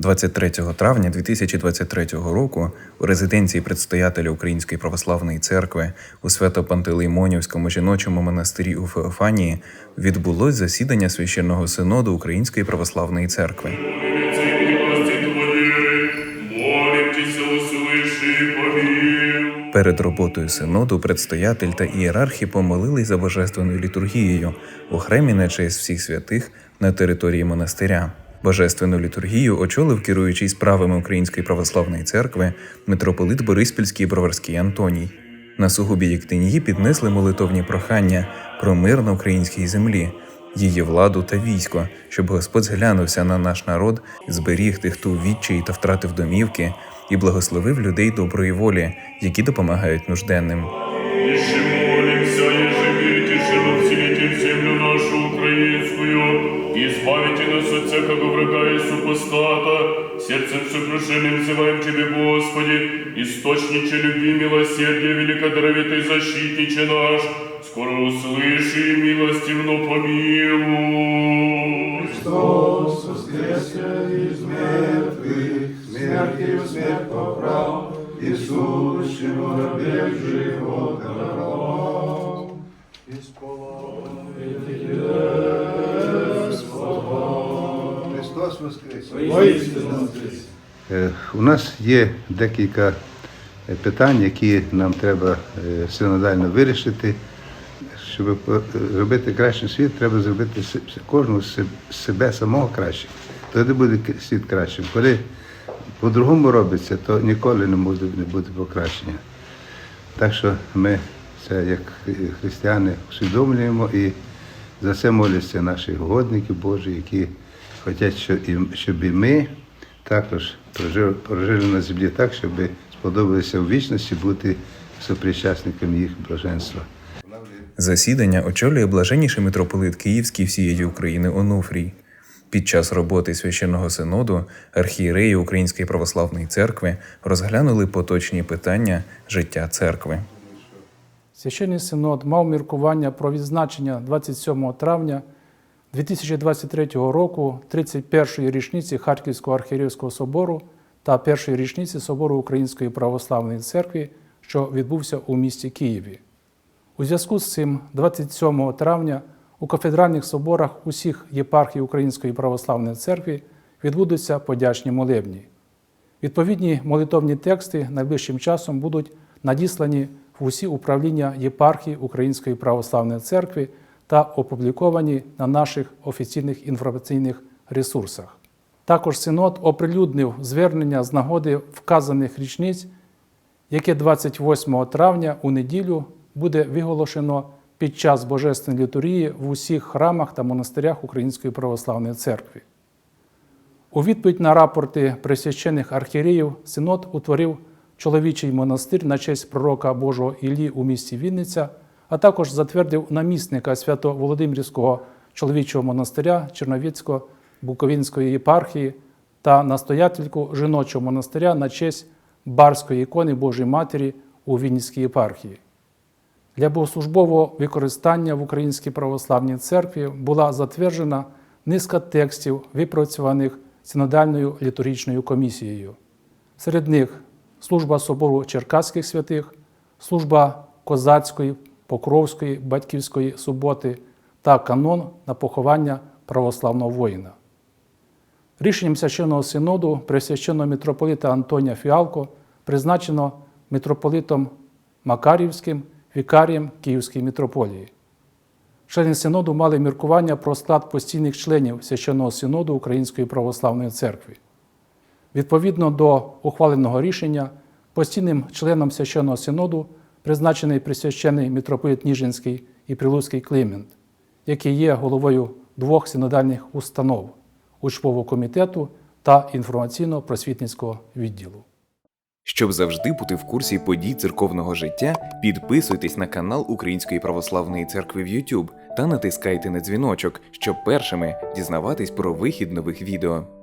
23 травня 2023 року у резиденції предстоятеля Української православної церкви у Свято-Пантелеймонівському жіночому монастирі у Феофанії відбулось засідання священного синоду Української православної церкви. Перед роботою синоду предстоятель та ієрархи помолились за божественною літургією у хремі на честь всіх святих на території монастиря. Божественну літургію очолив керуючий справами Української православної церкви митрополит Бориспільський Броварський Антоній. На сугубі Єктинії піднесли молитовні прохання про мир на українській землі, її владу та військо, щоб Господь зглянувся на наш народ, зберіг тих, хто у відчаї та втратив домівки, і благословив людей доброї волі, які допомагають нужденним. украинскую, и избавите нас от всякого врага и супостата. Сердцем сокрушенным взываем Тебе, Господи, источниче любви, милосердия, великодоровитый защитниче наш, скоро услыши и милостивно помилуй. Христос воскресе из мертвых, смертью смерть поправ, Иисущему рабе живот даровал. Христос воскресе! Е, У нас є декілька е, питань, які нам треба е, синодально вирішити. Щоб зробити кращий світ, треба зробити кожного себе самого кращим. Тоді буде світ кращим. Коли по-другому робиться, то ніколи не буде, не буде покращення. Так що ми це як християни усвідомлюємо і за це моляться наші угодники Божі, які хочуть, щоб і, щоб і ми також прожили, прожили на землі так, щоб сподобалося в вічності бути сопричасником їх блаженства. Засідання очолює блаженніший митрополит Київський всієї України Онуфрій. Під час роботи священного синоду архієреї Української православної церкви розглянули поточні питання життя церкви. Священний синод мав міркування про відзначення 27 травня 2023 року 31-ї річниці Харківського архієрейського собору та першої річниці Собору Української православної церкви, що відбувся у місті Києві. У зв'язку з цим 27 травня у кафедральних соборах усіх єпархій Української православної церкви відбудуться подячні молебні. Відповідні молитовні тексти найближчим часом будуть надіслані в усі управління єпархії Української православної церкви та опубліковані на наших офіційних інформаційних ресурсах. Також синод оприлюднив звернення з нагоди вказаних річниць, яке 28 травня у неділю буде виголошено під час Божественної літургії в усіх храмах та монастирях Української православної церкви. У відповідь на рапорти присвячених архієреїв Синод утворив чоловічий монастир на честь пророка Божого Іллі у місті Вінниця, а також затвердив намісника Свято-Володимирського чоловічого монастиря Черновіцько-Буковинської єпархії та настоятельку жіночого монастиря на честь Барської ікони Божої Матері у Вінницькій єпархії. Для богослужбового використання в Українській православній церкві була затверджена низка текстів, випрацьованих синодальною літургічною комісією. Серед них служба собору Черкаських святих, служба Козацької, Покровської, Батьківської суботи та канон на поховання православного воїна. Рішенням священного синоду пресвященного митрополита Антонія Фіалко призначено митрополитом Макарівським вікарієм Київської митрополії. Члени синоду мали міркування про склад постійних членів священного синоду Української православної церкви. Відповідно до ухваленого рішення, постійним членом священного синоду призначений присвящений митрополит Ніжинський і Прилуцький Климент, який є головою двох синодальних установ учбового комітету та інформаційно-просвітницького відділу. Щоб завжди бути в курсі подій церковного життя, підписуйтесь на канал Української православної церкви в YouTube та натискайте на дзвіночок, щоб першими дізнаватись про вихід нових відео.